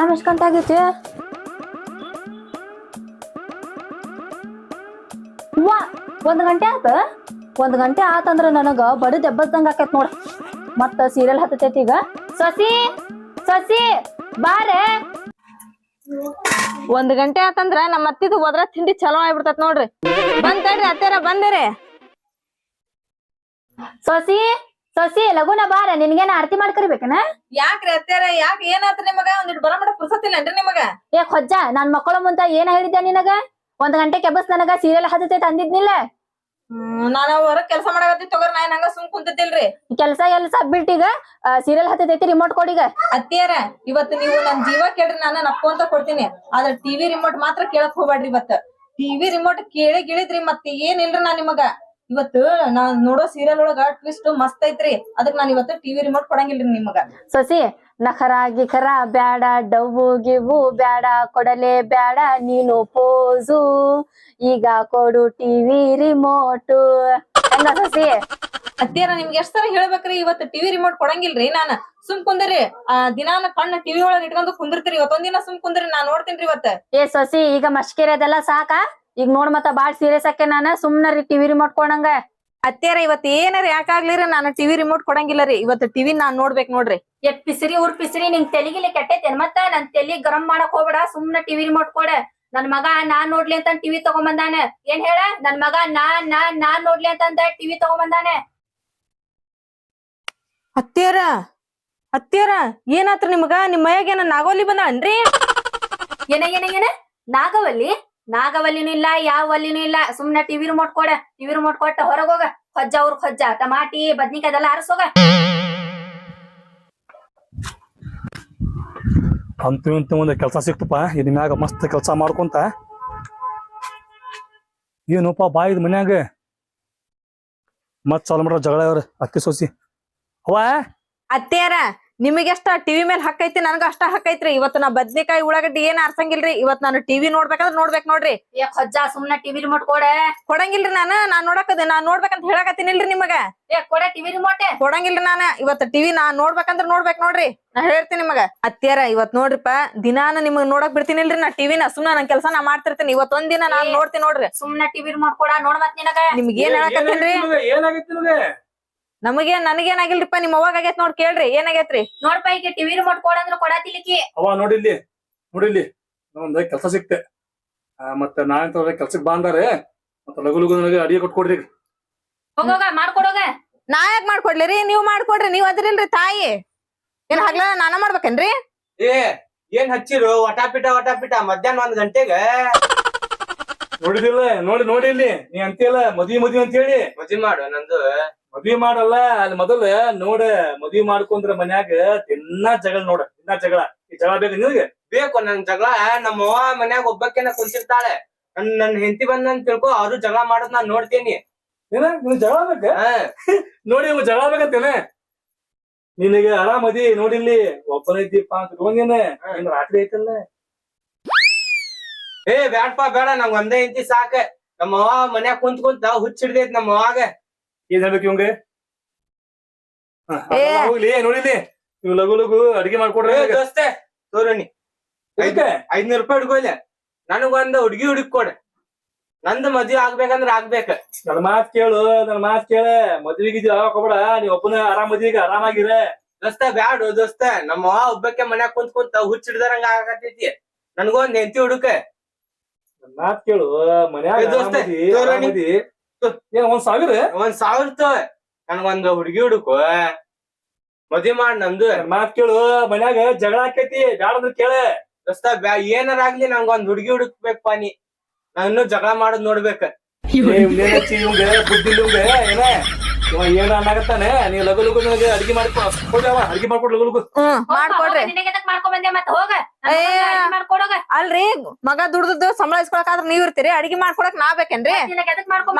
Time ಗಂಟೆ ಆಗೈತಿ ವಾ, ಒಂದು ಗಂಟೆ ಆತ? ಒಂದು ಗಂಟೆ ಆತಂದ್ರ ನನಗೆ ಬಡ ದೆಬ್ಬದಂಗ ಆಕೈತ್ ನೋಡ. ಮತ್ತ ಸೀರಿಯಲ್ ಹತ್ತತೈತಿ ಈಗ. ಸಸಿ ಸಸಿ, ಬಾರೆ. ಒಂದ್ ಗಂಟೆ ಆತಂದ್ರ ನಮ್ಮ ಅತ್ತಿದು ಹೋದ್ರ ತಿಂಡಿ ಚಲೋ ಆಗ್ಬಿಡ್ತತ್ ನೋಡ್ರಿ. ಬಂತೇಡ್ರಿ ಅತ್ತೆರ ಬಂದಿರಿ. ಸಸಿ ಸಸಿ ಲಗುನ ಬಾರ ನಿನ್ಗೇನ ಆರತಿ ಮಾಡ್ಕರಿಬೇಕನ? ಯಾಕ್ರಿ ಅತ್ತಾರ ಯಾಕ ಏನಾತ್ರಿ ನಿಮಗ? ಒಂದಿಟ್ ಬರಮಟ ಪುರ್ಸತ್ತಿಲ್ಲನ್ರಿ ನಿಮಗ? ಏ ಹೊಜ್ಜ ನನ್ ಮಕ್ಕಳ ಮುಂತ ಏನ ಹೇಳಿದ್ದೆ ನಿನಗ? ಒಂದ್ ಗಂಟೆ ಕೆಬಸ್ ನನಗ ಸೀರಿಯಲ್ ಹತ್ತತೈತಿ ತಂದಿದ್ನಿಲ್ಲ ನಾನು ಹೊರಗ್ ಕೆಲ್ಸ ಮಾಡಕತ್ತಿ ತಗೋರ್ ನಾ ನಂಗ ಸುಮ್ ಕುಂತಿದ್ದಿಲ್ರಿ. ಕೆಲಸ ಎಲ್ಸ ಬಿಟ್ಟಿಗ ಸೀರಿಯಲ್ ಹತ್ತೈತಿ ರಿಮೋಟ್ ಕೊಡಿಗ ಅತ್ತಿಯರ ಇವತ್ತು ನೀವು ನನ್ ಜೀವ ಕೇಳ್ರಿ ನಾನು ಅಂತ ಕೊಡ್ತೀನಿ. ಆದ್ರ ಟಿವಿ ರಿಮೋಟ್ ಮಾತ್ರ ಕೇಳಕ್ ಹೋಗ್ಬೇಡ್ರಿ ಇವತ್ತ. ಟಿವಿ ರಿಮೋಟ್ ಕೇಳಿ ಗಿಳಿದ್ರಿ ಮತ್ತೆ ಏನಿಲ್ರಿ ನಾ ನಿಮಗ? ಇವತ್ತು ನಾನ್ ನೋಡೋ ಸೀರಿಯಲ್ ಒಳಗ ಟ್ವಿಸ್ಟ್ ಮಸ್ತ್ ಐತ್ರಿ. ಅದಕ್ ನಾನ್ ಇವತ್ತು ಟಿವಿ ರಿಮೋಟ್ ಕೊಡಂಗಿಲ್ರಿ ನಿಮಗ. ಸಸಿ ನಖರ ಗಿಖರ ಬ್ಯಾಡ ಡವ್ವು ಗಿವು ಬ್ಯಾಡ ಕೊಡಲೆ ಬ್ಯಾಡ ನೀನು ಪೋಸು. ಈಗ ಕೊಡು ಟಿವಿ ರಿಮೋಟ್ ಹೆಂಗ ಸಸಿ? ಅತ್ತಿಯರ ನಿಮ್ಗೆ ಎಷ್ಟ್ ಸಲ ಹೇಳ್ಬೇಕ್ರಿ ಇವತ್ತು ಟಿವಿ ರಿಮೋಟ್ ಕೊಡಂಗಿಲ್ರಿ ನಾನ್. ಸುಮ್ ಕುಂದ್ರಿ ಆ ದಿನಾನ ಕಣ್ಣ ಟಿವಿ ಒಳಗ್ ಇಟ್ಕೊಂಡು ಕುಂದಿರ್ತೀರಿ. ಇವತ್ತೊಂದಿನ ಸುಮ್ ಕುಂದ್ರಿ ನಾನ್ ನೋಡ್ತೀನಿ ಇವತ್ತ. ಏ ಸಸಿ ಈಗ ಸಾಕಾ ಸಾಕ? ಈಗ ನೋಡ್ ಮತ್ತ ಬಾಳ್ ಸೀರಿಯಸ್ ಆಕೆ ನಾನ ಸುಮ್ನರಿ ಟಿವಿ ರಿಮೋಟ್ ಕೊಡಂಗ. ಅತ್ತೇರ ಇವತ್ ಏನಾರ ಯಾಕಾಗ್ಲಿರಿ ನಾನು ಟಿವಿ ರಿಮೋಟ್ ಕೊಡಂಗಿಲ್ಲ ರೀ. ಇವತ್ತು ಟಿವಿ ನಾನ್ ನೋಡ್ಬೇಕ್ ನೋಡ್ರಿ. ಎಟ್ ಪಿಸಿರಿ ಊರ್ ಪಿಸಿರಿ ನಿಂಗ್ ತೆಲಿಗಿಲಿ ಕೆಟ್ಟೈತೇನ್ ಮತ್ತ? ನನ್ ತೆಲಿ ಗರಂ ಮಾಡಕ್ ಹೋಗ್ಬೇಡ ಸುಮ್ನ ಟಿವಿ ರಿಮೋಟ್ ಕೊಡ. ನನ್ ಮಗ ನಾನ್ ನೋಡ್ಲಿ ಅಂತ ಟಿವಿ ತಗೊಂಬಂದಾನ. ಏನ್ ಹೇಳ? ನನ್ ಮಗ ನಾನ್ ನಾನ್ ನಾನ್ ನೋಡ್ಲಿ ಅಂತಂದ ಟಿವಿ ತಗೊಂಬಂದಾನೆ. ಅತ್ತೇರ ಅತ್ತೇರ ಏನಾತ್ರ ನಿಮ್ಗ? ನಿಮ್ ಮೈಯಾಗ ಏನ ನಾಗೋಲಿ ಬಂದನ್ರಿ ಏನ ಏನ ಏನ? ನಾಗವಲ್ಲಿ? ನಾಗವಲ್ಲಿನೂ ಇಲ್ಲ ಯಾವ ಒಲ್ಲಿನೂ ಇಲ್ಲ. ಸುಮ್ನೆ ಟಿವಿ ರಿಮೋಟ್ ಕೊಡ ಟಿವಿ ರಿಮೋಟ್ ಕೊಟ್ಟ ಹೊರಗೋಗ ಹೊಜ್ಜ ಅವ್ರ ಹೊಜ್ಜ. ಟಮಾಟಿ ಬದ್ನಿಕಾಯಿ ಅದೆಲ್ಲ ಆರಿಸೋಗ. ಅಂತೂ ಇಂತೂ ಒಂದು ಕೆಲಸ ಸಿಕ್ತಪ್ಪ. ಇದ್ ಮ್ಯಾಗ ಮಸ್ತ್ ಕೆಲಸ ಮಾಡ್ಕೊಂತ. ಏನಪ್ಪ ಬಾ ಇದ್ ಮನ್ಯಾಗ? ಮತ್ ಸಾಲ ಮಾಡ್ರ ಜಗಳ ಅವ್ರ ಅಕ್ಕಿ ಸೋಸಿ. ಅವ ಅತ್ತಿಯರ? ನಿಮಗೆಷ್ಟ ಟಿವಿ ಮೇಲೆ ಹಕ್ಕೈತಿ ನನಗ ಅಷ್ಟ ಹಕ್ಕೈತ್ರಿ. ಇವತ್ತು ನಾ ಬದ್ನಿಕಾಯಿ ಉಳ್ಳಾಗಡ್ಡಿ ಏನ್ ಅರ್ಸಂಗಿಲ್ರಿ ಇವತ್ ನಾನು ಟಿವಿ ನೋಡ್ಬೇಕಂದ್ರ ನೋಡ್ಬೇಕ್ ನೋಡ್ರಿ. ಏ ಹೊಜ್ಜ ಸುಮ್ನೆ ಟಿವಿ ರಿಮೋಟ್ ಕೊಡೆ. ಕೊಡಂಗಿಲ್ರಿ ನಾನು ನಾನ್ ನೋಡಕದ ನಾ ನೋಡ್ಬೇಕಂತ ಹೇಳಕತ್ತೀನಿಲ್ರಿ ನಿಮಗ. ಏ ಕೊಡೆ ಟಿವಿ ರಿಮೋಟ್ ಕೊಡಂಗಿಲ್ರಿ ನಾನು. ಇವತ್ತು ಟಿವಿ ನಾ ನೋಡ್ಬೇಕಂದ್ರ ನೋಡ್ಬೇಕ್ ನೋಡ್ರಿ. ನಾ ಹೇಳ್ತೀನಿ ನಿಮಗ. ಅತ್ಯಾರ ಇವತ್ ನೋಡ್ರಿಪ್ಪ ದಿನಾನ ನಿಮಗ್ ನೋಡಕ್ ಬಿಡ್ತೀನಿಲ್ರಿ ನಾ ಟಿವಿನ ಸುಮ್ನ ನನ್ ಕೆಲಸ ನಾ ಮಾಡ್ತಿರ್ತೀನಿ. ಇವತ್ ಒಂದಿನ ದಿನ ನಾನ್ ನೋಡ್ತೀನಿ ನೋಡ್ರಿ. ಸುಮ್ನೆ ಟಿವಿ ರಿಮೋಟ್ ಕೊಡ ನೋಡ್ ಮತ್ ನಿನಗ. ನಿಮ್ಗ್ ಏನ್ ಹೇಳಕತ್ತೀನ್ರಿ? ಏನಾಗೈತಿ ನಮಗೆ ನನಗೇನಾಗಿಲ್ರಿಪ್ಪ ನಿಮ್ ಅವಾಗ ಆಗೈತ್ ನೋಡ್ ಕೇಳ್ರಿ ಏನಾಗೈತ್ರಿ? ನೋಡ್ಪ ಈಗ ಟಿವಿ ರಿಮೋಟ್ ಕೊಡಂದ್ರ ಕೊಡತಿಲಿಕ್ಕಿ ಅವ ನೋಡಿಲ್ಲಿ ನೋಡಿಲ್ಲಿ ಒಂದ್ ಕೆಲಸ ಸಿಕ್ತೆ. ಆ, ಮತ್ತ ನಾನ್ ಕೆಲ್ಸಕ್ ಬಾಂದಾರೆ ಮತ್ತ ಲಗು ಲಗು ನನಗೆ ಅಡಿಗೆ ಕೊಟ್ಕೊಡ್ರಿ. ಹೋಗೋಗ ಮಾಡ್ಕೊಡೋಗ ನಾ ಯಾಕ್ ಮಾಡ್ಕೊಡ್ಲಿರಿ ನೀವ್ ಮಾಡ್ಕೊಡ್ರಿ ನೀವ್ ಅದ್ರಿಲ್ರಿ ತಾಯಿ. ಏನ್ ಹಗ್ಲ ನಾನ ಮಾಡ್ಬೇಕೇನ್ರಿ? ಏ ಏನ್ ಹಚ್ಚಿರು? ವಟಾಪಿಟ ವಟಾಪಿಟ ಮಧ್ಯಾಹ್ನ ಒಂದ್ ಗಂಟೆಗೆ. ನೋಡಿದಿಲ್ಲ ನೋಡಿ ನೋಡಿ ಇಲ್ಲಿ ನೀ ಅಂತೀಯಲ್ಲ ಮದ್ವಿ ಮದ್ವಿ ಅಂತ ಹೇಳಿ ಮದ್ವಿ ಮಾಡು ನಂದು. ಮದ್ವಿ ಮಾಡಲ್ಲ ಅಲ್ಲಿ ಮೊದಲ ನೋಡ ಮದ್ವಿ ಮಾಡ್ಕೊಂಡ್ರ ಮನ್ಯಾಗ ತಿನ್ನ ಜಗಳ ನೋಡ ತಿನ್ನ ಜಗಳ. ಈ ಜಗಳ ಬೇಕು ನಿಮಗೆ ಬೇಕು ನನ್ ಜಗಳ. ನಮ್ಮ ಅವ್ವ ಮನ್ಯಾಗ ಒಬ್ಬಕ್ಕೆನ ಕುಂತಿರ್ತಾಳೆ. ನನ್ ನನ್ ಹೆಂಡತಿ ಬಂದ್ ತಿಳ್ಕೊ ಅವ್ರು ಜಗಳ ಮಾಡೋದ್ ನಾನ್ ನೋಡ್ತೀನಿ. ಏನ? ನಿನ್ ಜಗಳ ಬೇಕ? ನೋಡಿ ಇವ್ ಜಗಳ ಬೇಕಂತೇನೆ. ನಿನಗೆ ಆರಾಮದಿ ನೋಡಿಲ್ಲಿ ಒಬ್ಬನ ಇದ್ದೀಪ ಅಂತ ತಗೊಂಡೇನೆ. ನಿನ್ ರಾತ್ರಿ ಐತಲ್ಲ. ಏ ಬ್ಯಾಡ್ಪಾ ಬೇಡ ನಂಗ್ ಒಂದೇ ಹೆಂಡತಿ ಸಾಕ. ನಮ್ಮ ಅವ್ವ ಮನ್ಯಾಗ ಕುಂತ್ ಕುಂತ ಹುಚ್ಚ ಹಿಡ್ದೈತ್ ನಮ್ಮ ಅವ್ವಾಗ ಏನ್ ಹೇಳ್ಬೇಕು ಇವಂಗೆ? ಹೋಗ್ಲಿ ನೋಡಿಲಿ ನೀವು ಲಗು ಲಗು ಅಡಿಗೆ ಮಾಡ್ಕೊಡ್ರಿ. ದೋಸ್ತೆ ತೋರಣಿ? ಐದ್ನೂರ್ ರೂಪಾಯಿ ಹುಡ್ಕೋಲೆ ನನಗೊಂದ್ ಹುಡ್ಗಿ ಹುಡುಕ್ ಕೊಡ. ನಂದು ಮದ್ವಿ ಆಗ್ಬೇಕಂದ್ರ ಆಗ್ಬೇಕ. ನನ್ ಮಾತ್ ಕೇಳು ನನ್ ಮಾತ್ ಕೇಳ. ಮದ್ವಿಗೆ ಹೋಗ್ಬೇಡ. ನೀವ್ ಒಬ್ಬನ ಆರಾಮ್ ಮದ್ವೆಗೆ ಆರಾಮಾಗಿರ ದೋಸ್ತ ಬ್ಯಾಡು ದೋಸ್ತ. ನಮ್ಮ ಒಬ್ಬಕ್ಕೆ ಮನ್ಯಾಗ ಕುಂತ್ ಕುಂತ ಹುಚ್ಚ ಹಿಡ್ದಾರಂಗ ಆಗತೈತಿ ನನ್ಗೊಂದ್ ಹೆಂಡತಿ ಹುಡುಕ. ನನ್ ಮಾತ್ ಕೇಳು ಮನ್ಯಾಗ ದೋಸ್ತಿ. ಏನ್ ಒಂದ್ ಸಾವಿರ? ಒಂದ್ ಸಾವಿರ ತೋ ನನ್ಗೊಂದ್ ಹುಡುಗಿ ಹುಡುಕು. ಮದ್ವಿ ಮಾಡ್ ನಂದು. ಮಾತ್ ಕೇಳು ಮನ್ಯಾಗ ಜಗಳ ಆಕೈತಿ ಬ್ಯಾಡದ್ರು ಕೇಳ. ದೋಸ್ತ ಬ್ಯಾ ಏನಾರ ಆಗ್ಲಿ ನಂಗೊಂದ್ ಹುಡುಗಿ ಹುಡುಕ್ಬೇಕಪ್ಪ ನೀ. ನಾನು ಇನ್ನೂ ಜಗಳ ಮಾಡೋದ್ ನೋಡ್ಬೇಕ. ಬುದ್ಧಿ ಏನ? ಏನ ಅನ್ನಾಗತ್ತಾನೆ ನೀ ಲಗು ಲಗು ನನಗೆ ಅಡಿಗೆ ಮಾಡ್ಕೊಡ ಅಡಿಗೆ ಮಾಡ್ಕೊಡ್ ಲಗು ಲಗು. ಹ್ಮ್ ಮಾಡ್ಕೊಡ್ರಿ. ಅಲ್ರಿ ಮಗ ದುಡ್ದದ್ದು ಸಂಬಳ ಇಸ್ಕೊಳಕಾದ್ರ ನೀವ್ ಇರ್ತೀರಿ ಅಡಿಗೆ ಮಾಡ್ಕೊಡಕ್ ನಾ ಬೇಕೇನ್ರಿ?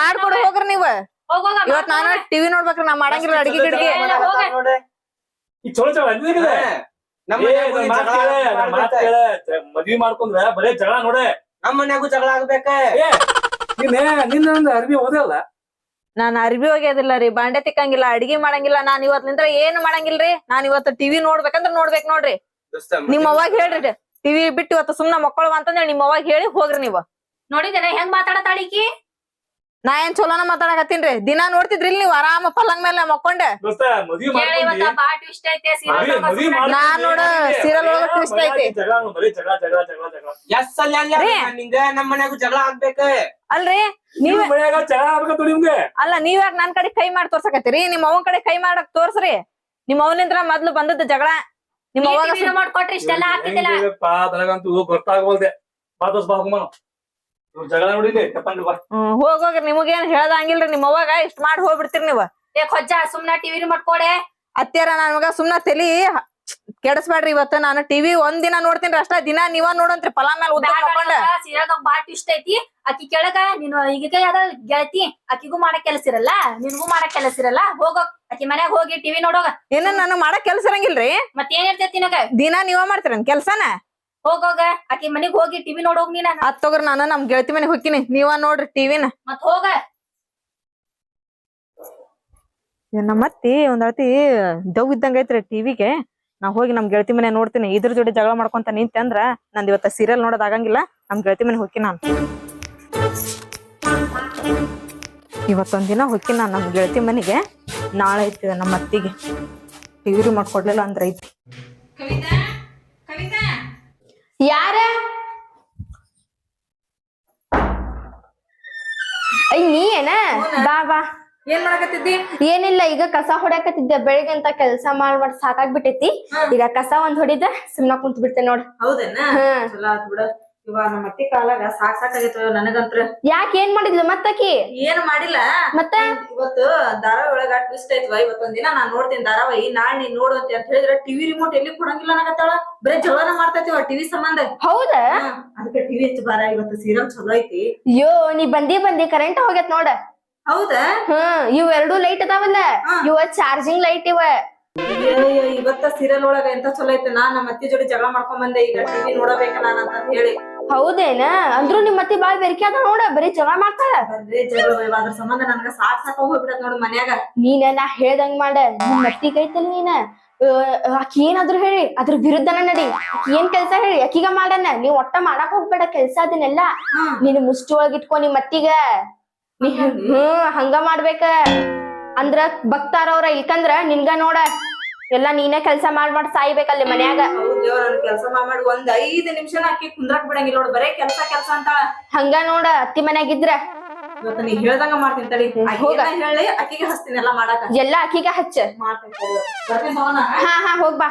ಮಾಡ್ಕೊಡ ಹೋಗ್ರಿ ನೀವ್. ಇವತ್ ನಾನು ಟಿವಿ ನೋಡ್ಬೇಕ್ರಿ ನಾ ಮಾಡಂಗಿಲ್ಲ ಅಡಿಗೆ ಗಿಡಿಗೆ. ಮದ್ವಿ ಮಾಡ್ಕೊಂಡ್ರ ಬರೇ ಜಗಳ ನೋಡೆ. ನಮ್ಮ ಮನ್ಯಾಗೂ ಜಗಳ ಆಗ್ಬೇಕ? ನಿನ್ನೆ ನಿನ್ನ ಅರ್ಬಿ ಓದಲ್ಲ ನಾನ್ ಅರ್ಬಿ ಹೋಗ್ಯದಿಲ್ಲ ರೀ. ಬಾಂಡೆ ತಿಕ್ಕಂಗಿಲ್ಲ ಅಡಿಗೆ ಮಾಡಂಗಿಲ್ಲ. ನಾನ್ ಇವತ್ಲಿಂದ್ರ ಏನ್ ಮಾಡಂಗಿಲ್ರಿ? ನಾನ್ ಇವತ್ತು ಟಿವಿ ನೋಡ್ಬೇಕಂದ್ರ ನೋಡ್ಬೇಕ್ ನೋಡ್ರಿ. ನಿಮ್ಮ ನಿಮ್ ಅವಾಗ ಹೇಳ್ರಿ ಟಿವಿ ಬಿಟ್ಟು ಇವತ್ತು ಸುಮ್ನ ಮಕ್ಕಳು ಅಂತಂದ್ರೆ ನಿಮ್ಮ ಅವಾಗ ಹೇಳಿ ಹೋಗ್ರಿ ನೀವು. ನೋಡಿದೇನ ಹೆಂಗ್ ಮಾತಾಡತಾಳಿಕಿ ನಾ ಏನ್ ಚಲೋನ ಮಾತಾಡಕತ್ತೀನ್ರಿ? ದಿನಾ ನೋಡ್ತಿದ್ರಿ ನೀವು ಆರಾಮ ಪಲ್ಲಂಗ್ ಮೇಲೆ ಮಕ್ಕೊಂಡೆ? ನಾ ನೋಡ ಸೀರಿಯಲ್ ಒಳಗ ಟ್ವಿಸ್ಟ್ ಐತಿ. ಜಗಳ ಬರೀ ಜಗಳ ಜಗಳ ಜಗಳ ಜಗಳ. ಎಸ್ ಅಲ್ಲ ರೀ. ನಿಂಗ ನಮ್ ಮನ್ಯಾಗೂ ಜಗಳ ಆಗ್ಬೇಕ. ಅಲ್ರಿ ನೀವ್ ನೀವ್ ಮನ್ಯಾಗ ಜಗಳ ಆಗ್ಬೇಕು ನಿಮ್ಗೆ? ಅಲ್ಲ ನೀವ್ ಯಾಕೆ ನನ್ ಕಡೆ ಕೈ ಮಾಡಿ ತೋರ್ಸಕತ್ತೀರಿ? ನಿಮ್ ಅವನ್ ಕಡೆ ಕೈ ಮಾಡಕ್ ತೋರ್ಸ್ರಿ. ನಿಮ್ ಅವನಿಂದ್ರ ಮೊದ್ಲು ಬಂದದ್ದು ಜಗಳ. ನಿಮ್ ಅವಾಗ ಮಾಡ್ಕೊಟ್ರಿ ಇಷ್ಟೆಲ್ಲ ಹಾಕಿದ್ದಿಲ್ಲ ಬಾ ಹೋಗೋಣ ಇವ್ರ್ ಜಗಳ ನೋಡಿಲಿ ತಪ್ಪಂಗ್ ಬಾ. ಹ್ಮ್ ಹೋಗ್ ಹೋಗ್ರಿ ನಿಮಗೇನ್ ಹೇಳ್ದಂಗಿಲ್ರಿ ನಿಮ್ ಅವಾಗ ಇಷ್ಟ ಮಾಡಿ ಹೋಗ್ಬಿಡ್ತೀರಿ ನೀವ್. ಏ ಕೊಜ್ಜ ಸುಮ್ನ ಟಿವಿ ರಿಮೋಟ್ ಕೊಡೆ ಅತ್ಯಾರ ನನ್ ಮಗ ಸುಮ್ನ ತಲಿ ಕೆಡಸ್ಬೇಡ್ರಿ ಇವತ್ತ ನಾನು ಟಿವಿ ಒಂದ್ ದಿನ ನೋಡ್ತೀನಿ ಅಷ್ಟ ದಿನ ನೀವ ನೋಡಂತ್ರಿ ಪಲಾ ಮೇಲೆ ಉದ್ದ ಮಕ್ಕೊಂಡ ಸೀರಿಯಲ್ ಬಾಳ ಟ್ವಿಸ್ಟ್ ಐತಿ. ಆಕಿ ಕೆಳಗ ನೀನು ಈಗ ಯಾವ್ದ ಗೆಳತಿ ಆಕಿಗೂ ಮಾಡಕ್ ಕೆಲಸ ಇರಲ್ಲ ನಿನ್ಗೂ ಮಾಡಕ್ ಕೆಲಸ ಇರಲ್ಲ ಹೋಗೋ ಆಕಿ ಮನ್ಯಾಗ ಹೋಗಿ ಟಿವಿ ನೋಡೋಗ. ಏನ ನಾನು ಮಾಡಕ್ ಕೆಲ್ಸ ಇರಂಗಿಲ್ರಿ. ಮತ್ತೇನ್ ಇರ್ತೈತಿ ನಿನಗ? ದಿನ ನೀವ ಮಾಡ್ತೀರ ಕೆಲ್ಸನ? ಹೋಗೋಗ ಆಕಿ ಮನಿಗ್ ಹೋಗಿ ಟಿವಿ ನೋಡೋಗ್ ನೀನ. ಅತ್ ತಗೋರಿ ನಾನು ನಮ್ ಗೆಳತಿ ಮನೆಗ್ ಹೋಗ್ತೀನಿ. ನೀವ ನೋಡ್ರಿ ಟಿವಿನ ಮತ್ ಹೋಗ. ನಮ್ಮ ಅತ್ತಿ ಒಂದ್ ಅಳತಿ ದವ್ ಇದ್ದಂಗ ಐತ್ರಿ ಟಿವಿಗೆ ನಾ ಹೋಗಿ ನಮ್ ಗೆಳತಿ ಮನೆ ನೋಡ್ತೀನಿ. ಇದ್ರ ಜೋಡಿ ಜಗಳ ಮಾಡ್ಕೊಂತ ನಿಂತೆ ಅಂದ್ರ ನಂದ್ ಇವತ್ತ ಸೀರಿಯಲ್ ನೋಡೋದ್ ಆಗಂಗಿಲ್ಲ. ನಮ್ ಗೆಳತಿ ಮನೆ ಹೋಗಿ ನಾನು. ಇವತ್ತೊಂದ್ ದಿನ ಹೋಗ್ತೀನಿ ನಾನು ನಮ್ ಗೆಳತಿ ಮನೆಗೆ. ನಾಳೆ ಐತಿ ನಮ್ಮ ಅತ್ತಿಗೆ. ಟಿವಿ ಮಾಡ್ಕೊಡ್ಲಿಲ್ಲ ಅಂದ್ರ ಐತಿ. ಯಾರ? ಅಯ್ ನೀ ಏನ ಬಾ ಬಾ. ಏನ್ ಮಾಡಕತ್ತಿದ್ದಿ? ಏನಿಲ್ಲ ಈಗ ಕಸ ಹೊಡ್ಯಾಕತ್ತಿದ್ದೆ. ಬೆಳಿಗ್ಗೆ ಅಂತ ಕೆಲ್ಸ ಮಾಡ್ ಮಾಡಿ ಸಾಕಾಗ್ಬಿಟ್ಟೈತಿ ಈಗ ಕಸ ಒಂದ್ ಹೊಡಿದ ಸುಮ್ನ ಕುಂತ್ ಬಿಡ್ತೇನೆ ನೋಡ್. ಹೌದೇನ? ಹ್ಮ್ ಚಲೋ ಆತ್ ಬಿಡ ಇವ ನಮ್ಮ ಅತ್ತಿ ಕಾಲಾಗ ಸಾಕ್ ನನಗಂತ್ರ. ಯಾಕೆ ಏನ್ ಮಾಡಿದ್ಲು ಮತ್ತಕಿ? ಏನ್ ಮಾಡಿಲ್ಲ? ಮತ್ತೆ? ಇವತ್ತು ಧಾರಾವಾಹಿ ಒಳಗ ಟ್ವಿಸ್ಟ್ ಐತ್ವ ಇವತ್ತೊಂದ್ ದಿನ ನಾನ್ ನೋಡ್ತೀನಿ ಧಾರಾವಾಹಿ. ನಾಳೆ ನೀನ್ ನೋಡು ಅಂತ ಹೇಳಿದ್ರೆ ಟಿವಿ ರಿಮೋಟ್ ಎಲ್ಲಿ ಕೊಡಂಗಿಲ್ಲ ನಗತ್ತಾಳ ಬರೇ ಜಗಳನ ಮಾಡ್ತೈತಿವ ಟಿವಿ ಸಂಬಂಧ. ಹೌದಾ? ಅದಕ್ಕೆ ಟಿವಿ ಹೆಚ್ಚು ಬಾರ ಇವತ್ತು ಸೀರಿಯಲ್ ಚಲೋ ಐತಿ. ಅಯ್ಯೋ ನೀ ಬಂದಿ ಬಂದಿ ಕರೆಂಟ್ ಹೋಗ್ಯತ್ ನೋಡ. ಹೌದಾ? ಹ್ಮ್ ಇವ್ ಎರಡು ಲೈಟ್ ಅದಾವಲ್ಲ. ಇವ ಚಾರ್ಜಿಂಗ್ ಲೈಟ್ ಇವ. ಇವತ್ತ ಸೀರಿಯಲ್ ಒಳಗ ಎಂತ ಚಲೋ ಐತೆ? ನಾನ್ ನಮ್ಮ ಅತ್ತಿ ಜೋಡಿ ಜಗಳ ಮಾಡ್ಕೊಂಡ್ ಬಂದೆ. ಈಗ ಟಿವಿ ನೋಡಬೇಕ ನಾನು ಅಂತ ಹೇಳಿ. ಹೌದೇನ? ಅಂದ್ರು ನಿಮ್ ಮತ್ತೆ ಬಾಳ್ ಬೆರಿಕೆ ಅದ ನೋಡ ಬರೀ ಜಗಳ ಮಾಡ್ತಾರ ಬರೇ ಜಗಳ ಇವ ಅದ್ರ ಸಂಬಂಧ ನನ್ಗ ಸಾಕ್ ಸಾಕ ಹೋಗ್ಬಿಡತ್ ನೋಡು ಮನ್ಯಾಗ. ನೀನ ನಾ ಹೇಳ್ದಂಗ್ ಮಾಡ. ನಿಮ್ ಮತ್ತಿ ಐತಲ್ ನೀನ. ಅಹ್, ಆಕಿ ಏನಾದ್ರು ಹೇಳಿ ಅದ್ರ ವಿರುದ್ಧನ ನಡಿ. ಆಕಿ ಏನ್ ಕೆಲ್ಸ ಹೇಳಿ ಆಕಿಗ ಮಾಡನ ನೀವ್ ಒಟ್ಟ ಮಾಡಕ್ ಹೋಗ್ಬೇಡ ಕೆಲ್ಸ ಅದನ್ನೆಲ್ಲ. ನೀನ್ ಮುಷ್ಟಿ ಒಳಗ್ ಇಟ್ಕೊ ನಿಮ್ ಮತ್ತಿಗ ನೀ ಹ್ಮ್ ಹಂಗ ಮಾಡ್ಬೇಕ. ಅಂದ್ರ ಬಕ್ತಾರವ್ರ ಇಲ್ಕಂದ್ರ ನಿನ್ಗ ನೋಡ. ಎಲ್ಲಾ ನೀನೇ ಕೆಲಸ ಮಾಡ್ ಮಾಡ್ ಸಾಯ್ಬೇಕಲ್ಲಿ ಮನ್ಯಾಗ. ಕೆಲಸ ನನ್ ಕೆಲ್ಸ ಮಾಡಿ ಒಂದ್ ಐದ್ ನಿಮಿಷ ಅಕ್ಕಿ ಕುಂದ್ರಕ್ ಬಿಡಂಗಿಲ್ಲ ನೋಡ್ ಬರೇ ಕೆಲ್ಸ ಕೆಲ್ಸ ಅಂತ ಹಂಗ ನೋಡ ಅತ್ತಿ ಮನ್ಯಾಗಿದ್ರ. ಇವತ್ತು ನೀ ಹೇಳ್ದಂಗ ಮಾಡ್ತೀನಿ ತಡಿ. ಹೋಗ. ಆಕಿನ ಹೇಳಿ ಅಕ್ಕಿಗೆ ಹಚ್ತೀನಿ ಎಲ್ಲಾ ಮಾಡಾಕ. ಎಲ್ಲಾ ಅಕ್ಕಿಗ ಹಚ್ಚ. ಹಾ ಹಾ ಹೋಗ್ ಬಾ.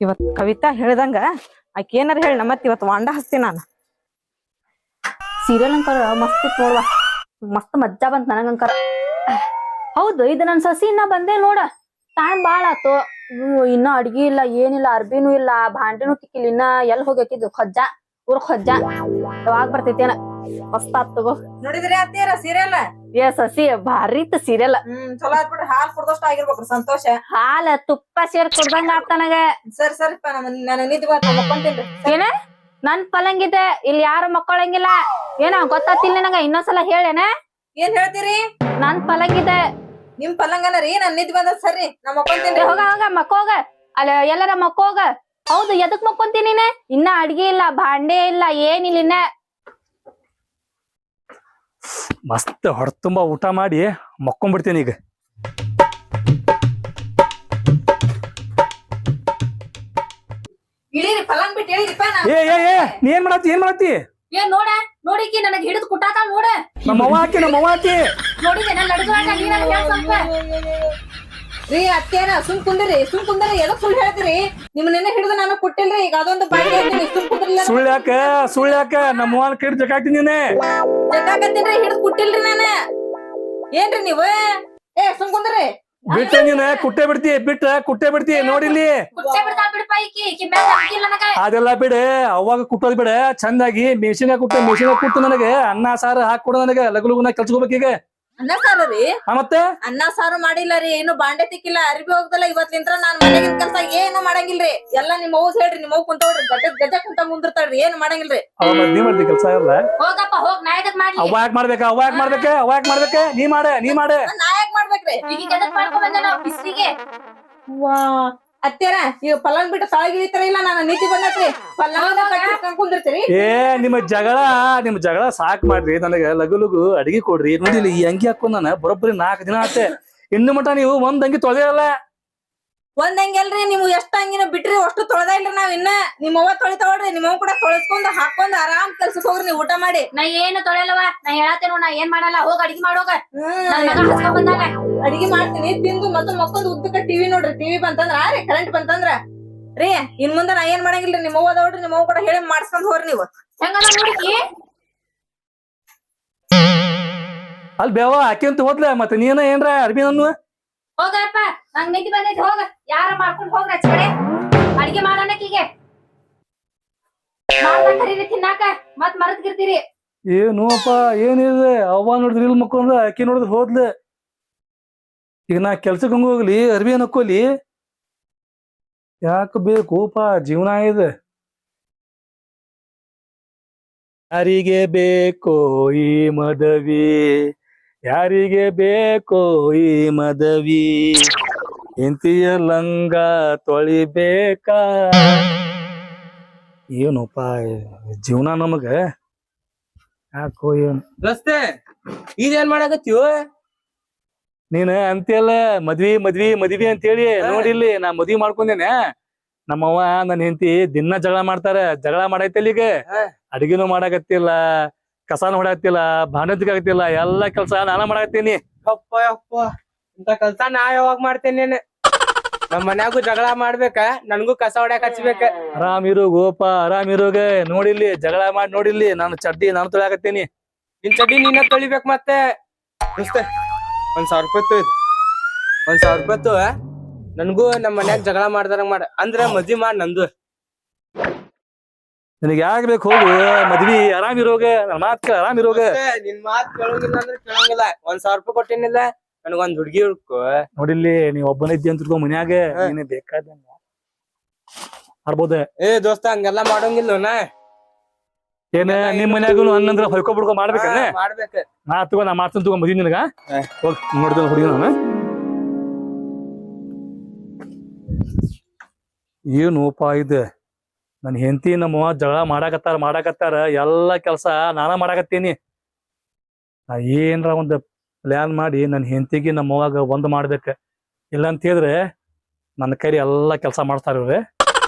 ಇವತ್ ಕವಿತಾ ಹೇಳ್ದಂಗ ಆಕಿ ಏನಾರ ಹೇಳಿ ನಮ್ಮತ್ ಇವತ್ ವಾಂಡ ಹಚ್ತೀನಿ ನಾನು. ಸೀರಿಯಲ್ ಅಂಕರ ಮಸ್ತ್ ನೋಡ್ವಾ. ಮಸ್ತ್ ಮಜ್ಜಾ ಬಂತ ನನಗಂಕರ ಹೌದು ಇದು ನನ್ ಸಸಿ ಇನ್ನ ಬಂದೆ ನೋಡ. ಟೈಮ್ ಬಾಳ ಆತು. ಇನ್ನ ಅಡ್ಗಿ ಇಲ್ಲ ಏನಿಲ್ಲ ಅರ್ಬಿನೂ ಇಲ್ಲ ಭಾಂಡಿನೂ ತಿಕ್ಕಿಲ್ಲ. ಇನ್ನ ಎಲ್ ಹೋಗ್ಯಾಕಿದ್ದು ಖಜ್ಜ. ಊರ್ ಖಜ್ಜ. ಯಾವಾಗ ಬರ್ತೈತೇನ ಮಸ್ತ್ ಆತ್ ತಗೋ. ನೋಡಿದ್ರಿ ಅತ್ತೀರ ಸೀರಿಯಲ್? ಏ ಸಸಿ ಭಾರಿ ಇತ್ತು ಸೀರಿಯಲ್. ಹ್ಮ್ ಚಲೋ ಆತ್ಬಿಡ್ರಿ ಹಾಲ್ ಕುಡ್ದಷ್ಟ ಆಗಿರ್ಬೇಕ್ರಿ ಸಂತೋಷ. ಹಾಲ ತುಪ್ಪ ಸೇರ್ ಕುಡ್ದಂಗ ಆತ್ ನನಗ. ಸರಿ ಸರಿಪ್ಪ ನಾನು ನಿದ್ದೆ ಬರ್ತ ಮಕ್ಕೊಂತೀನಿ ಏನ? ನನ್ ಪಲಂಗಿದೆ. ಇಲ್ಲಿ ಯಾರು ಮಕ್ಕಳಂಗಿಲ್ಲ. ಏನ ಗೊತ್ತಾತಿಲ್ಲ ನನಗ ಇನ್ನೊಂದ್ಸಲ ಹೇಳೇನ. ಏನ್ ಹೇಳ್ತೀರಿ? ನನ್ ಪಲಂಗಿದೆ. ನಿಮ್ ಪಲ್ಲಂಗನ ಏನ್ ನಾನ್ ಬಂದ ಸರಿ ನಮ್ಮ ಮಕ್ಕೊಂತೀನಿ ಹೋಗ ಹೋಗ ಮಕ್ಕೋಗ. ಅಲ್ಲ ಎಲ್ಲರ ಮಕ್ಕೋಗ. ಹೌದು ಎದಕ್ ಮಕ್ಕೊಂತೀನಿ ನೀನೆ? ಇನ್ನ ಅಡ್ಗೆ ಇಲ್ಲ ಬಾಂಡೆ ಇಲ್ಲ ಏನಿಲ್ಲ ಇನ್ನ. ಮಸ್ತ್ ಹೊರತುಂಬಾ ಊಟ ಮಾಡಿ ಮಕ್ಕೊಂಡ್ಬಿಡ್ತೀನಿ ಈಗ. ಇಳೀರಿ ಪಲ್ಲಂಗ್ ಬಿಟ್ಟು ಹೇಳಿರಿಪ್ಪ ನಾ. ಏ ಏ ಏ ನೀ ಏನ್ ಮಾಡತ್ತಿ ಏನ್ ಮಾಡತ್ತಿ? ಏನ್ ನೋಡ? ನೋಡಿಕಿ ನನಗ್ ಹಿಡಿದು ಕುಟಾಕ ನೋಡ ನಮ್ಮ ಅವ್ವ ನೋಡಿ ನಮ್ಮ ಅವ್ವ ಹಾಕಿ ನೋಡಿದೆ ನಾನು ನಡೆದುವಾಗ ನೀ ನನಗ್ ಹೇಳ್ ಸ್ವಲ್ಪ? ರೀ ಅತ್ತೇನ ಸುಮ್ ಕುಂದ್ರಿ ಸುಮ್ ಕುಂದ್ರಿ ಎದಕ್ ಸುಳ್ಳು ಹೇಳ್ತೀರಿ? ನಿಮ್ಮನ್ನೆಲ್ಲ ಹಿಡಿದು ನಾನು ಕೊಟ್ಟಿಲ್ರಿ ಈಗ ಅದೊಂದು ಬಾಯಿ ಹೇಳ್ತೀನಿ ಸುಮ್ ಕುಂದ್ರಿಲ್ಲ ಸುಳ್ಳ್ಯಾಕ ಸುಳ್ಳ್ಯಾಕ ನಮ್ಮ ಅವ್ವನ ಕಿಡ್ ಜಗಾಕ್ತೀನಿ ನೀನೆ. ಜಗ್ಗಾಕತ್ತೀನ್ರಿ ಹಿಡಿದು ಕೊಟ್ಟಿಲ್ರಿ ನಾನು. ಏನ್ರಿ ನೀವು? ಏ ಸುಮ್ ಕುಂದ್ರಿ. ಬಿಟ್ಟ ನೀನ ಕುಟ್ಟೆ ಬಿಡ್ತಿ ಬಿಟ್ಟ ಕುಟ್ಟೆ ಬಿಡ್ತಿ ನೋಡಿಲ್ಲಿ? ಅದೆಲ್ಲ ಬಿಡ ಅವಾಗ ಕುಟ್ಟೋದ್ ಬಿಡ ಚಂದಾಗಿ ಮಿಷಿನ್ ಕುಟ್ಟ ಮೆಣಸಿನ ಕುಟ್ಟು ನನಗೆ ಅನ್ನ ಸಾರು ಹಾಕೊಡು ನನಗೆ ಲಗು ಲಗುನ ಕೆಲ್ಸಕೋಬೇಕೀಗ ಅನ್ನ ಸಾರು ರೀ? ಆ ಮತ್ತೆ? ಅನ್ನ ಸಾರು ಮಾಡಿಲ್ಲ ರೀ ಏನು ಬಾಂಡೆ ತಿಕ್ಕಿಲ್ಲ ಅರಿಬಿ ಹೋಗ್ದಲ್ಲ ಇವತ್ತಿಂತ್ರ ನಾನ್ ಮನೆಗಿನ ಕೆಲಸ ಏನು ಮಾಡಂಗಿಲ್ರಿ. ಎಲ್ಲಾ ನಿಮ್ ಅವ್ವ ಹೇಳ್ರಿ ನಿಮ್ ಅವ್ವ ಕುಂತವ್ರಿ ಗಡ್ಡ ಗಜ ಕುಂತ ಮುಂದಿರ್ತಾಳ್ರಿ ಏನ್ ಮಾಡಂಗಿಲ್ರಿ. ಅವ ಮತ್ ನೀ ಮಾಡ್ತಿ ಕೆಲ್ಸ ಎಲ್ಲ. ಹೋಗಪ್ಪ ಹೋಗ್ ನಾ ಎದಕ್ ಮಾಡ್ಲಿ? ಅವ ಯಾಕೆ ಮಾಡ್ಬೇಕ ಅವ್ವ ಯಾಕೆ ಮಾಡ್ಬೇಕ ಅವ ಯಾಕೆ ಮಾಡ್ಬೇಕ? ನೀ ಮಾಡ ನೀ ಮಾಡ. ನಾ ಯಾಕ್ ಮಾಡ್ಬೇಕ್ರಿ? ಈಗ ಎದಕ್ ಮಾಡ್ಕೊಂಡ್ ಬಂದ ನಾವು ಬಿಸ್ಲಿಗೆ? ವಾ ಅತ್ಯಾರ ಈಗ ಪಲ್ಲಂಗ್ ಬಿಟ್ಟು ತಳಗ್ ಇಳಿತಾರ ಇಲ್ಲ ನಾನು ನೀತಿ ಬಂದತ್ರಿ. ಪಲ್ಲಂಗ್ ಕುಂದಿರ್ತೀರಿ. ಏ ನಿಮ್ಮ ಜಗಳ ನಿಮ್ಮ ಜಗಳ ಸಾಕ್ ಮಾಡ್ರಿ. ನನಗ ಲಗು ಲಗು ಅಡಿಗೆ ಕೊಡ್ರಿ. ನೋಡಿಲ್ಲ ಈ ಅಂಗಿ ಹಾಕೊಂಡ್ ನಾನು ಬರೋಬ್ಬರಿ ನಾಲ್ಕು ದಿನ ಆತೆ. ಇನ್ನು ಮಟ ನೀವು ಒಂದ್ ಅಂಗಿ ತೊಳೆದಿರಲ್ಲ ಒಂದ್ ಹಂಗಲ್ರಿ ನೀವು ಎಷ್ಟ್ ಹಂಗಿನ ಬಿಟ್ರಿ ಅಷ್ಟು ತೊಳೆದ ಇಲ್ರಿ ನಾವ್ ಇನ್ನ. ನಿಮ್ ಅವ್ವ ತೊಳಿತಾವ್ರಿ ನಿಮ್ ಅವ್ವ ಕೂಡ ತೊಳಸ್ಕೊಂಡ್ ಹಾಕೊಂಡ್ ಆರಾಮ್ ಕೆಲ್ಸಕ್ ಹೋಗ್ರಿ ನೀವು ಊಟ ಮಾಡಿ. ನಾ ಏನು ತೊಳೆಯಲ್ಲವ ನಾ ಹೇಳತ್ತೇನು ನಾ ಏನ್ ಮಾಡಲ್ಲ ಹೋಗ್ ಅಡಿಗೆ ಮಾಡೋಗ ಅಡಿಗೆ ಮಾಡ್ತೀನಿ ತಿಂದು ಮತ್ತೆ ಮಕ್ಕೊಂದ್ ಉದ್ದಕ್ಕ ಟಿವಿ ನೋಡ್ರಿ ಟಿವಿ ಬಂತಂದ್ರ ಆ ರೀ ಕರೆಂಟ್ ಬಂತಂದ್ರ. ರೀ ಇನ್ ಮುಂದ ನಾ ಏನ್ ಮಾಡಂಗಿಲ್ರಿ ನಿಮ್ ಅವ್ವ ಅದಾವ್ರಿ ನಿಮ್ ಅವ್ವ ಕೂಡ ಹೇಳಿ ಮಾಡ್ಸ್ಕೊಂಡ್ ಹೋಗ್ರಿ ನೀವು. ಅಲ್ ನೋಡಿಕಿ ಬೇವ ಆಕೆ ಅಂತ ಹೋದ್ಲ ಮತ್ತೆ ನೀನ ಏನ್ರ ಅರ್ಬಿ ನಾನು ಹೋಗಪ್ಪ, ನಂಗ್ ನಿಂತಿ ಬಂದೈತಿ, ಹೋಗ. ಯಾರ ಮಾಡ್ಕೊಂಡು ಹೋಗ್ರ ಚಡೆ? ಅಡಿಗೆ ಮಾಡೋಣಕ್ಕೀಗೆ. ಮಾಡ್ದ ಕರೀರಿ, ತಿನ್ನಾಕ. ಮತ್ ಮರದ್ಗಿರ್ತೀರಿ. ಏನು ಅಪ್ಪ ಏನಿದೆ ಅವ್ವ ನೋಡಿದ್ರಿ ಇಲ್ಲಿ ಮಕ್ಕೊಂದ ಆಕಿ ನೋಡಿದ್ರೆ ಹೋದ್ಲೆ. ಈಗ ನಾ ಕೆಲ್ಸಕ್ಕೆ ಹಂಗ ಹೋಗ್ಲಿ ಅರ್ಬಿ ಯಾಕೆ ಯಾಕ ಬೇಕುಪ ಜೀವನ ಇದೆ. ಯಾರಿಗೆ ಬೇಕೋ ಈ ಮದವಿ? ಯಾರಿಗೆ ಬೇಕೋ ಈ ಮದವಿ? ಇಂತಿಯ ಲಂಗ ತೊಳಿಬೇಕಾ? ಏನಪ್ಪ ಜೀವನ ನಮಗ? ಯಾಕೋ ಏನ್? ರಸ್ತೆ ಇದೇನ್ ಮಾಡಾಕತ್ತೀವ ನೀನ್ ಅಂತೆಲ್ಲ ಮದ್ವಿ ಮದ್ವಿ ಮದ್ವಿ ಅಂತೇಳಿ ನೋಡಿಲ್ಲಿ ನಾ ಮದ್ವಿ ಮಾಡ್ಕೊಂಡೇನೆ. ನಮ್ಮವ್ವ ನನ್ನ ಹೆಂಡತಿ ದಿನ ಜಗಳ ಮಾಡ್ತಾರ ಜಗಳ ಮಾಡೈತಲ್ಲ ಈಗ ಮಾಡಕತ್ತಿಲ್ಲ ಅಡಿಗೆನೂ ಮಾಡಾಕತ್ತಿಲ್ಲ. ಕಸಾನು ಹೊಡಾಕತ್ತಿಲ್ಲ ಆಗ್ತಿಲ್ಲ ಎಲ್ಲಾ ಕೆಲ್ಸ ನಾನ ಮಾಡಾಕತ್ತೀನಿ. ಅಪ್ಪ ಅಪ್ಪ ಇಂತ ಕೆಲ್ಸ ನಾ ಯಾವಾಗ ಮಾಡ್ತೇನೆ ನಮ್ ಮನ್ಯಾಗು ಜಗಳ ಮಾಡ್ಬೇಕ ನನ್ಗೂ ಕಸ ಹೊಡ್ಯಾಕ ಹಚ್ಬೇಕ. ಆರಾಮ್ ಇರು ಗೋಪ ಆರಾಮ್ ಇರೋಗ ನೋಡಿಲ್ಲಿ ಜಗಳ ಮಾಡಿ ನೋಡಿಲ್ಲಿ ನಾನು ಚಡ್ಡಿ ನಾನು ತೊಳಾಕತ್ತೀನಿ ನಿನ್ ಚಡ್ಡಿ ನಿನ್ನ ತೊಳಿಬೇಕ್ ಮತ್ತೆ. ದೋಸ್ತೆ ಒಂದ್ ಸಾವಿರ ರೂಪಾಯಿ ಇದು ಒಂದ್ ಸಾವಿರ ರೂಪಾಯಿ ತೋ ನನ್ಗೂ ನಮ್ ಮನ್ಯಾಗ ಜಗಳ ಮಾಡ್ದಾರ ಮಾಡ. ಅಂದ್ರ ಮಜಿ ಮಾಡ್ ನಂದು. ನಿನಗೆ ಯಾಕೆ ಬೇಕು ಹೋಗು ಮದ್ವಿ ಆರಾಮ್ ಇರೋಗ ನನ್ನ ಮಾತ್ ಕೇಳ ಆರಾಮ್ ಇರೋಗ. ನಿನ್ ಮಾತ್ ಕೇಳಂಗಿಲ್ಲ ಅಂದ್ರೆ ಕೇಳಂಗಿಲ್ಲ. ಒಂದ್ ಸಾವಿರ ರೂಪಾಯಿ ಕೊಟ್ಟಿನಿಲ್ಲ ನನಗೊಂದ್ ಹುಡ್ಗಿ ಹುಡ್ಕೋ. ನೋಡಿಲ್ಲಿ ನೀವ್ ಒಬ್ಬನ ಇದ್ದಿ ಅಂತ ತಿಳ್ಕೊ ಮನ್ಯಾಗ ನೀನೇ ಬೇಕಾದಂಗ ಆಡ್ಬೋದ ಏ ದೋಸ್ತ ಹಂಗೆಲ್ಲ ಮಾಡೋಂಗಿಲ್ಲ ನಾ. ಏನ ನಿಮ್ ಮನ್ಯಾಗು ಹಂಗಂದ್ರ ಹೊಯ್ಕೊ ಬಿಡ್ಕೊ ಮಾಡ್ಬೇಕನ್ನ ಮಾಡ್ಬೇಕ. ನಾ ತಗೋ ನಾ ಮಾಡ್ತೀನಿ ತಗೋ ಮದ್ವಿ ನಿನಗ. ಹೋಗ್ ನೋಡ್ದ ಹುಡುಗಿ ನಾನು. ಏನು ಉಪಾಯ ಇದೆ? ನನ್ ಹೆಂಡತಿ ನಮ್ಮ ಜಗಳ ಮಾಡಾಕತ್ತಾರ ಮಾಡಾಕತ್ತಾರ ಎಲ್ಲಾ ಕೆಲಸ ನಾನ ಮಾಡಾಕತ್ತೀನಿ. ನಾ ಏನ್ರ ಒಂದು ಪ್ಲಾನ್ ಮಾಡಿ ನನ್ ಹೆಂಡತಿಗೆ ನಮ್ಮ ಅವ್ವಾಗ ಒಂದ್ ಮಾಡ್ಬೇಕ. ಇಲ್ಲ ಅಂತ ಹೇಳಿದ್ರೆ ನನ್ನ ಕೈಲಿ ಎಲ್ಲಾ ಕೆಲಸ ಮಾಡ್ತಾರ ಇವ್ರೆ.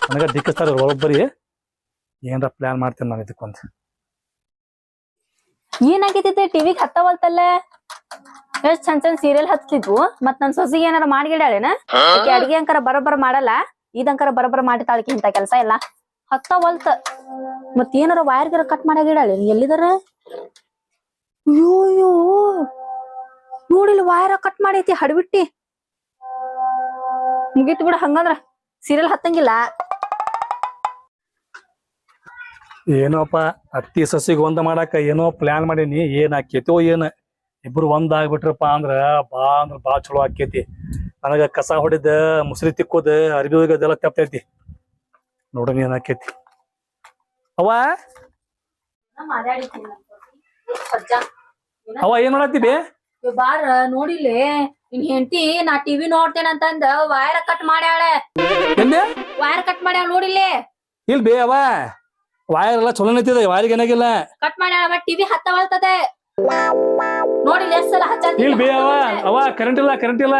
ನನಗ ದಿಕ್ಕಿಸ್ತಾರ ಇವ್ರು ಒಬ್ಬರಿ ಏನ್ರ ಪ್ಲಾನ್ ಮಾಡ್ತೀನಿ ನಾನು ಇದಕ್ಕೊಂದ್. ಏನಾಗಿದ್ದೆ ಟಿವಿ ಹತ್ತವಲ್ತಲ್ಲ? ಎಷ್ಟ್ ಚಂದ್ ಚಂದ್ ಸೀರಿಯಲ್ ಹತ್ತಿದ್ವು ಮತ್ ನನ್ ಸೊಸಿಗೆ ಏನಾರ ಮಾಡಿಗಿಡಾಳೇನ? ಅಡಿಗೆ ಅಂಕರ ಬರೋಬ್ಬರ ಮಾಡಲ್ಲ? ಇದಂಕರ ಬರೋಬ್ಬರ ಮಾಡಿತಾಳಕಿ ಇಂತ ಕೆಲಸ ಎಲ್ಲ ಹತ್ತವಲ್ತ. ಮತ್ ಏನಾರ ವೈರ್ ಗಿರ ಕಟ್ ಮಾಡಾಗಿಡಾಳೆ ಎಲ್ಲಿದಾರ? ಅಯ್ಯೋ ಅಯ್ಯೋ ನೋಡಿಲ್ಲ ವೈರ ಕಟ್ ಮಾಡೈತಿ, ಹಡ್ಬಿಟ್ಟಿ. ಮುಗಿತ್ ಬಿಡ ಹಂಗಂದ್ರ. ಸೀರಿಯಲ್ ಹತ್ತಂಗಿಲ್ಲ. ಏನೋಪ್ಪ ಅತ್ತಿ ಸಸಿಗೆ ಒಂದ್ ಮಾಡಾಕ ಏನೋ ಪ್ಲಾನ್ ಮಾಡೀನಿ, ಏನ್ ಆಕೇತೋ ಏನ್. ಇಬ್ರು ಒಂದ್ ಆಗ್ಬಿಟ್ರಪ್ಪ ಅಂದ್ರ ಬಾ ಅಂದ್ರ ಬಾ ಚಲೋ ಆಕೇತಿ. ನನಗ ಕಸ ಹೊಡೆದ, ಮುಸ್ರಿ ತಿಕ್ಕೋದ, ಅರ್ಬಿ ಹೋಗೋದೆಲ್ಲ ತಪ್ಪೈತಿ ನೋಡೋಣ ಏನಾಕೈತಿ ಅವ ಅವ ಏನ್? ಮಾಡತ್ತಿ ಬೇ ಬಾರ ನೋಡಿಲ್ಲಿ. ನಿನ್ ಹೆಂಡತಿ ನಾ ಟಿವಿ ನೋಡ್ತೇನೆ ಅಂತಂದ ವೈರ್ ಕಟ್ ಮಾಡ್ಯಾಳೆ. ವೈರ್ ಕಟ್ ಮಾಡ್ಯಾಳ ನೋಡಿಲ್ಲಿ. ಇಲ್ ಬೇ ಅವ ವೈರ್ ಎಲ್ಲ ಚಲೋ ನಿಂತಿದೆ ವಾರಿಗೆ ಏನಾಗಿಲ್ಲ. ಕಟ್ ಮಾಡ್ಯಾಳ ಬಟ್ ಟಿವಿ ಹತ್ತವಲ್ತದೆ ನೋಡಿಲ್ಲ ಎಷ್ಟ್ ಸಲ ಇಲ್ ಬೇ ಅವ ಅವ ಕರೆಂಟ್ ಇಲ್ಲ ಕರೆಂಟ್ ಇಲ್ಲ.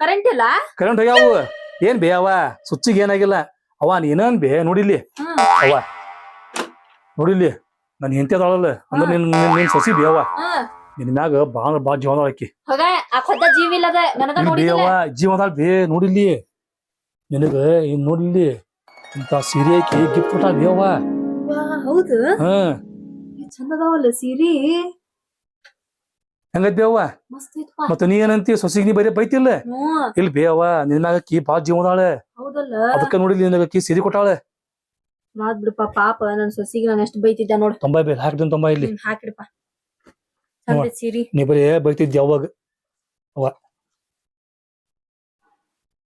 ಕರೆಂಟ್ ಇಲ್ಲ? ಕರೆಂಟ್ ಹೋಗ್ಯಾವು. ಏನ್ ಬೇ ಅವ ಸುಚ್ಚಿಗೆ ಏನಾಗಿಲ್ಲ. ಅವ ನೀನನ್ ಬೇ? ನೋಡಿಲ್ಲಿ. ಅವ ನೋಡಿಲ್ಲಿ. ನನ್ ಹೆಂಡತಿ ಅದಾಳಲ್ಲ. ಅಂದ್ರೆ ನಿನ್ ನಿನ್- ನಿನ್ ಸಸಿ ಬೇ ಅವ. ನಿನ್ ಮ್ಯಾಗ ಬಾ ಅಂದ್ರ ಬಾ ಜೀವನ ಆಕಿ. ಬೇ ಅವ ಜೀವನ ಬೇ ನೋಡಿಲ್ಲಿ. ನಿನಗ ಇನ್ ನೋಡಿಲ್ಲಿ ಇಂತ ಸೀರೆ ಆಕಿ ಗಿಫ್ಟ್ ಕೊಟ್ಟ ಬೇ ಅವ ಹೌದು? ಹ್ಮ್ ಚಂದ ಅದಾವಲ್ಲ ಸೀರಿ. ಐತ್ಪಾ. ಮತ್ತ ನೀ ಏನಂತಿ? ಸೊಸಿಗೆ ನೀ ಬರೀ ಬೈತಿಲ್ಲ? ಇಲ್ಲಿ ಬೇವ ನಿನ್ ಮ್ಯಾಗ ಆಕಿ ಬಾ ಜೀವದಾಳ ಅದಕ್ಕ ನೋಡಿಲ್ಲಿ ನಿನಗ ಆಕಿ ಸಿರಿ ಕೊಟ್ಟಾಳ. ಮಾತ್ ಬಿಡಪ್ಪ ಪಾಪ ನನ್ ಸೊಸಿಗೆ ನಾನು ಎಷ್ಟು ಬೈತಿದ್ದ ನೋಡು. ತೊಂಬೈ ಬೇ ಹಾಕ್ತೀನಿ ತೊಂಬೈ ಇಲ್ಲಿ. ಹಾಕಿಡಪ್ಪ ಐತ್ ನೀ ಬರೀ ಬೈತಿದ್ದೆ ಅವಾಗ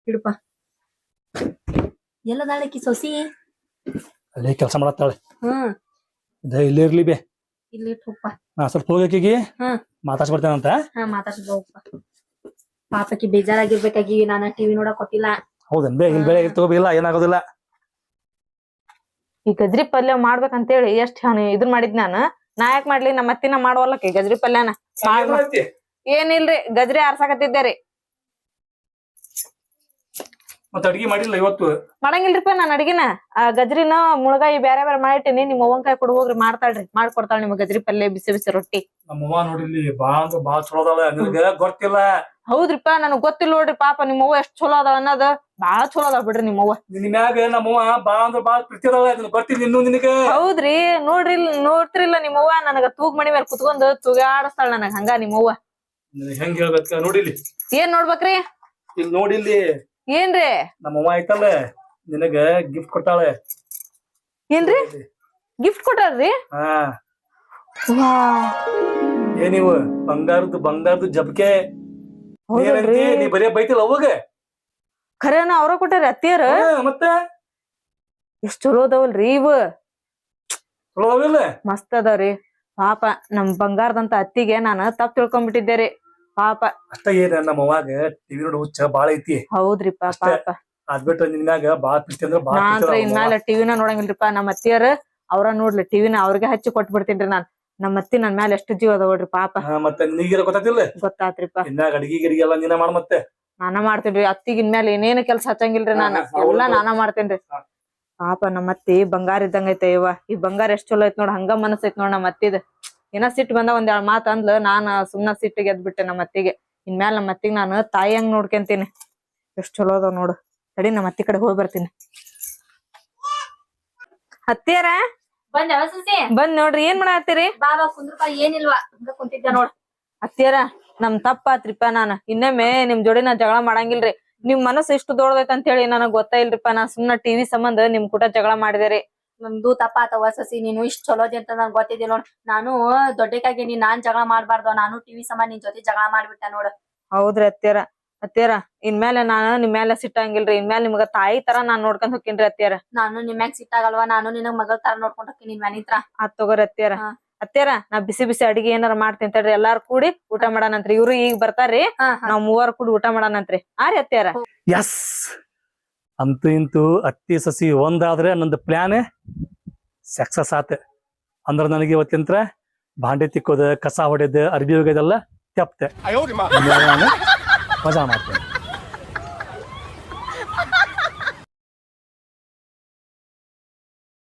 ಇಡಪ್ಪ ಎಲ್ಲದಾಳಕಿ ಸೊಸಿ? ಅಲ್ಲೇ ಕೆಲಸ ಮಾಡತ್ತಾಳೆ. ಹ್ಮ್. ಇಲ್ಲೇ ಇರ್ಲಿ ಬೇ. ಇಲ್ಲಿ ನಾ ಸ್ವಲ್ಪ ಹೋಗಕ್ಕಿಗಿ ಹಾ. ಹೋಗಪ್ಪ ಪಾಪಕ್ಕೆ ಬೇಜಾರಾಗಿರ್ಬೇಕಾಗಿ ನಾನು ಟಿವಿ ನೋಡಕ್ ಕೊಟ್ಟಿಲ್ಲ. ಹೌದನ್ ಬೇಗ ಬೆಳೆ ತಗೋಬಿ ಇಲ್ಲ ಏನಾಗೋದಿಲ್ಲ. ಈ ಗಜ್ರಿ ಪಲ್ಯ ಮಾಡ್ಬೇಕಂತೇಳಿ ಎಷ್ಟ್ ಇದನ್ ಮಾಡಿದ್ ನಾನು. ನಾ ಯಾಕ್ ಮಾಡ್ಲಿ ನಮ್ಮ ಅತ್ತಿನ ಮಾಡುವಲ್ಲಕ್ಕೆ ಗಜ್ರಿ ಪಲ್ಯನ? ಮಾಡ್- ಏನಿಲ್ರಿ ಗಜ್ರಿ ಆರ್ಸಾಕತ್ತಿದ್ದೆ ರೀ. ಮತ್ತೆ ಅಡಿಗೆ ಮಾಡಿಲ್ಲ ಇವತ್ತು. ಮಾಡಂಗಿಲ್ರಿಪ್ಪ ನಾನ್ ಅಡಿಗೆನ. ಆ ಗಜ್ರಿನ ಮುಳಗಾಯಿ ಬ್ಯಾರೆ ಬ್ಯಾರೆ ಮಾಡಿಟ್ಟಿನಿ. ನಿಮ್ ಕೈ ಕೊಡ್ ಹೋಗ್ರಿ ಮಾಡ್ತಾಳ್ರಿ. ಮಾಡ್ಕೊಡ್ತಾಳ ನಿಮ್ ಗಜ್ರಿ ಪಲ್ಯ ಬಿಸಿ ಬಿಸಿ ರೊಟ್ಟಿ. ನಮ್ಮವ್ವ ನೋಡಿಲ್ಲಿ ಬಾ ಅಂದ್ರ ಬಾ ಚಲೋ ಅದಾಳ. ನಿನಗ ಗೊತ್ತಿಲ್ಲ. ಹೌದ್ರಿಪ್ಪ ನನಗ್ ಗೊತ್ತಿಲ್ಲ ನೋಡ್ರಿ. ಪಾಪ ನಿಮ್ ಅವ್ವ ಎಷ್ಟ್ ಚಲೋ ಅದಾವ ಅನ್ನೋದ್ ಬಾಳ ಚಲೋ ಅದಾವ ಬಿಡ್ರಿ ನಿಮ್ ಅವ್ವ. ನಿನ್ ಮ್ಯಾಗ ನಮ್ಮವ್ವ ಬಾ ಅಂದ್ರ ಬಾ ಪ್ರೀತಿ ಅದಾಳ. ನಿನಗ್ ಗೊತ್ತಿಲ್ಲ ಇನ್ನು ನಿನಗ. ಹೌದ್ರಿ ನೋಡ್ರಿ ನೋಡ್ತಿರಿಲ್ಲ ನಿಮ್ ಅವ್ವ. ನನಗ ತೂಗ್ ಮಣಿ ಮೇಲೆ ಕುತ್ಕೊಂಡ್ ತೂಗಾಡಿಸ್ತಾಳ ನನಗ್ ಹಂಗ ನಿಮ್ ಅವ್ವ. ಹೆಂಗ್ ಹೇಳ್ಬೇಕ ನೋಡಿಲಿ ಏನ್ ನೋಡ್ಬೇಕ್ರಿ? ಇಲ್ಲಿ ನೋಡಿಲ್ಲಿ ಏನ್ರಿ? ನಮ್ಮವ್ವ ಐತಲ್ಲ ನಿನಗ ಗಿಫ್ಟ್ ಕೊಟ್ಟಾಳೆ. ಏನ್ರಿ? ಗಿಫ್ಟ್ ಕೊಟ್ಟಾರ್ರಿ ಹಾ. ಏನಿವು ಬಂಗಾರದ್ದು ಬಂಗಾರದ್ದು ಜಬ್ಕೆ. ಏನಂತಿ ನೀ ಬರೀ ಬೈತಿಲ್ಲ ಅವಾಗ ಖರೇನ ಅವ್ರ ಕೊಟ್ಟಾರ ಅತ್ತಿಯರ? ಮತ್ತೆ? ಎಷ್ಟ್ ಚಲೋ ಅದಾವಲ್ರಿ ಇವ. ಚಲೋ ಅದಾವಿಲ್ಲ ಮಸ್ತ್ ಅದಾವ್ರಿ. ಪಾಪ ನಮ್ ಬಂಗಾರದಂತ ಅತ್ತಿಗೆ ನಾನು ತಪ್ಪ ತಿಳ್ಕೊಂಡ್ಬಿಟ್ಟಿದ್ದೆ ರೀ. ಪಾಪ. ಅಷ್ಟ ಏನ ನಮ್ಮ ಅವಾಗ ಟಿವಿ ನೋಡಿ ಹುಚ್ಚ ಬಾಳ ಐತಿ. ಹೌದ್ರಿಪ್ಪ ಅಷ್ಟೇ. ಪಾಪ. ಅದ್ ಬಿಟ್ಟು ನಿನ್ ಮ್ಯಾಗ ಬಾಳ ಪ್ರೀತಿ ಅಂದ್ರ ಬಾಳ ನಾ ಪ್ರೀತಿ ನಮ್ಮ ಇನ್ಮೇಲೆ ಟಿವಿನ ನೋಡಂಗಿಲ್ರಿಪ್ಪ ನಮ್ಮ ಅತ್ತಿಯರ ಅವ್ರ ನೋಡ್ಲಿ ಟಿವಿನ ಅವ್ರಿಗೆ ಹಚ್ಚಿ ಕೊಟ್ಟು ಬಿಡ್ತೀನಿ ನಾನು. ನಮ್ಮ ಅತ್ತಿ ನನ್ ಮ್ಯಾಲ ಎಷ್ಟು ಜೀವ ಅದಾವ ನೋಡ್ರಿ ಪಾಪ. ಮತ್ತೆ ನಿನಗಿರ ಗೊತ್ತಾತಿಲ್ಲ? ಗೊತ್ತಾತ್ರಿಪ್ಪ. ಇನ್ಮ್ಯಾಗ ಅಡಿಗೆ ಗಿಡಿಗೆ ಎಲ್ಲ ನೀನ ಮಾಡ ಮತ್ತೆ? ನಾನ ಮಾಡ್ತೇನ್ರಿ ಅತ್ತಿಗೆ ಇನ್ಮೇಲೆ ಏನೇನು ಕೆಲ್ಸ ಹಚ್ಚಂಗಿಲ್ರಿ ನಾನ. ಎಲ್ಲ. ನಾನ ಮಾಡ್ತೇನ್ರಿ. ಪಾಪ ನಮ್ಮ ಅತ್ತಿ ಬಂಗಾರ ಇದ್ದಂಗೈತೆ ಇವ ಈ ಬಂಗಾರ ಎಷ್ಟ್ ಚಲೋ ಐತ್ ನೋಡ್ ಹಂಗ ಮನಸ್ ಐತ್ ನೋಡ್ ನಮ್ಮ ಅತ್ತಿದ. ಏನ ಸಿಟ್ಟು ಬಂದ ಒಂದ್ ಎರಡ್ ಮಾತ್ ಅಂದ್ಲ ನಾನ್ ಸುಮ್ನ ಸಿಟ್ಟಿಗೆ ಎದ್ಬಿಟ್ಟೆ ನಮ್ಮ ಅತ್ತಿಗೆ. ಇನ್ಮ್ಯಾಲ ನಮ್ಮ ಅತ್ತಿಗೆ ನಾನು ತಾಯಿ ಹಂಗ್ ನೋಡ್ಕೊಂತೀನಿ. ಎಷ್ಟ್ ಚಲೋ ಅದಾವ ನೋಡು. ತಡಿ ನಮ್ಮ ಅತ್ತಿ ಕಡೆ ಹೋಗಿ ಬರ್ತೀನಿ. ಹತ್ತಿಯರ ಬಂದ ನೋಡ್ರಿ ಏನ್ ಮಾಡತ್ತೀರಿ? ಏನಿಲ್ವಾ? ಕುಂತಿದ್ದೆ ನೋಡ್. ಅತ್ತಿಯರ ನಮ್ ತಪ್ಪಾತ್ರಿಪ್ಪ ನಾನ. ಇನ್ನೊಮ್ಮೆ ನಿಮ್ ಜೋಡಿ ನಾ ಜಗಳ ಮಾಡಂಗಿಲ್ರಿ. ನಿಮ್ ಮನಸ್ಸು ಇಷ್ಟು ದೊಡ್ಡದೈತ್ ಅಂತ ಹೇಳಿ ನನಗ್ ಗೊತ್ತಾ ಇಲ್ರಿಪ್ಪ ನಾ ಸುಮ್ನ ಟಿವಿ ಸಂಬಂಧ ನಿಮ್ ಕೂಟ ಜಗಳ ಮಾಡಿದೆ ತಪ್ಪ ಅಥವಾ ಸಸಿ ನೀನು ಇಷ್ಟ್ ಚಲೋದಿ ಅಂತ ನಂಗೆ ಗೊತ್ತಿದೆ ನೋಡ್. ನಾನು ದೊಡ್ಡಕಾಗಿ ನೀನ್ ನಾನ್ ಜಗಳ ಮಾಡ್ಬಾರ್ದು. ನಾನು ಟಿವಿ ಸಮ ನಿನ್ ಜೊತೆ ಜಗಳ ಮಾಡ್ಬಿಟ್ಟ ನೋಡ್. ಹೌದ್ರಿ ಅತ್ತಿಯರ. ಅತ್ತಿಯರ ಇನ್ಮೇಲೆ ನಾನು ನಿಮ್ ಮೇಲೆ ಸಿಟ್ಟಂಗಿಲ್ರಿ. ಇನ್ಮೇಲೆ ನಿಮ್ಗ ತಾಯಿ ತರ ನಾನ್ ನೋಡ್ಕೊಂಡ್ ಹೋಗ್ತೀನಿ ಅತ್ತಿಯರ. ನಾನು ನಿಮ್ಯಾಗ ಸಿಟ್ಟಾಗಲ್ವಾ? ನಾನು ನಿನಗ್ ಮಗಳ ತರ ನೋಡ್ಕೊಂಡ್ ಹೋಗ್ತೀನಿ ನಿನ್ ಮನಿತ್ರ. ಆತ್ ತಗೋರಿ ಹಾ. ಅತ್ತಿಯರ ನಾ ಬಿಸಿ ಬಿಸಿ ಅಡಿಗೆ ಏನಾರ ಮಾಡ್ತೀನಿ ತಡ್ರಿ. ಎಲ್ಲಾರು ಕೂಡಿ ಊಟ ಮಾಡಾನಂತ್ರಿ ಇವ್ರು ಈಗ ಬರ್ತಾರ್ರಿ. ನಾವ್ ಮೂವರ್ ಕೂಡಿ ಊಟ ಮಾಡಾನಂತ್ರಿ ಆ ರೀ ಅತ್ತಿಯರ. ಎಸ್. ಅಂತೂ ಇಂತೂ ಅತ್ತಿ ಸಸಿ ಒಂದಾದ್ರೆ ನಂದು ಪ್ಲಾನ್ ಸಕ್ಸಸ್ ಆತೆ. ಅಂದ್ರೆ ನನಗೆ ಇವತ್ತಿಂತ್ರ ಬಾಂಡೆ ತಿಕ್ಕೋದು ಕಸ ಹೊಡೆದ ಅರ್ಬಿ ಹೋಗೋದೆಲ್ಲ ತೆಪ್ತೆ. ಮಜಾ ಮಾಡ್ತೇನೆ.